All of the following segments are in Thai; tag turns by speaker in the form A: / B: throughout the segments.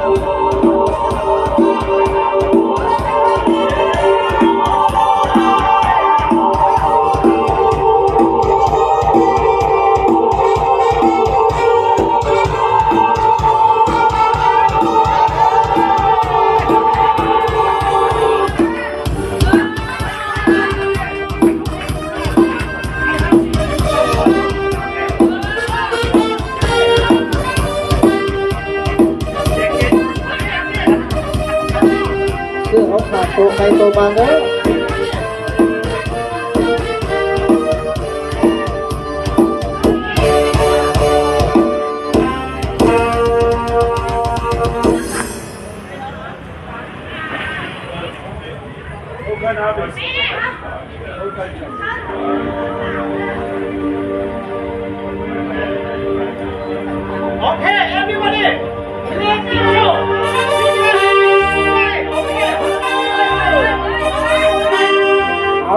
A: oh whoa. ตัวใครตัวมันเด้อ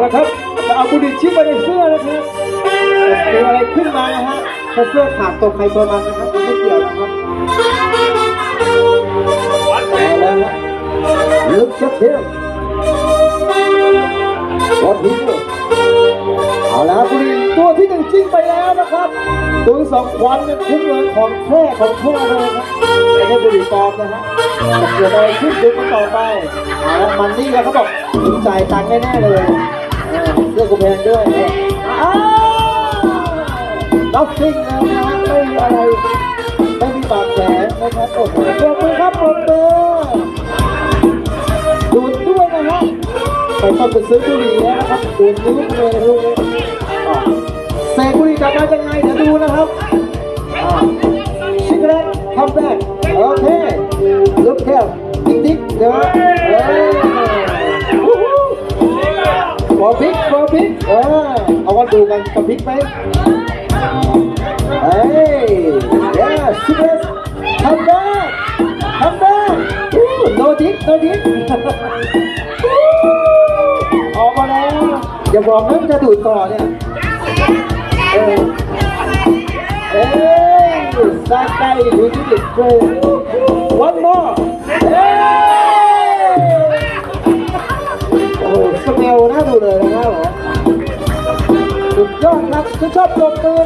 A: ละครับจะเอาบุหรี่ชิปไปในเสื้อนะครับเกิดอะไรขึ้นมานะฮะถ้าเสื้อขาดตัวใครตัวมันนะครับไม่เกี่ยวนะครับเอาแล้วฮะลึกจะเที่ยวรถทิ้เลยเอาแล้วบุหรี่ตัวที่หนึ่งจิ้งไปแล้วนะครับ ตัวที่สองควันเนี่ยคุ้มเลยของแท้ของแท้เลยครับไม่ใช่บุหรี่ปลอมนะฮะเกิดอะไรขึ้นดูกันต่อไปเอาละมันนี่แล้วเขาบอกถึงจ่ายตังค์แน่ๆเลย เสื้อกูแพงด้วยล็อกซิ่งแล้วนะฮะไม่มีอะไร ไม่มีบาดแผลนะครับโอ้โหปรบมือครับปรบมือดูดด้วยนะฮะไปต้องไปซื้อบุหรี่นะครับดูดนิ้วเลยนะลูกนี้เสกบุหรี่กลับมายังไงเดี๋ยวดูนะครับชิคเล็กทำแบกโอเคลุกแค่ติ๊กติ๊กเดี๋ยว อพริกบอพริกเออเอามาดูกันกับพริกไหมเฮ้ย yes yes ทำได้ทำได้โนดิกโนดิกออกมาแล้วอย่าบอกนะจะดูดต่อเนี่ยเออเอ้ยซาไก่ดูที่ดิโก one more เอ้ ดูเลยนะครับผมสุดยอดครับชื่นชอบปรบมือ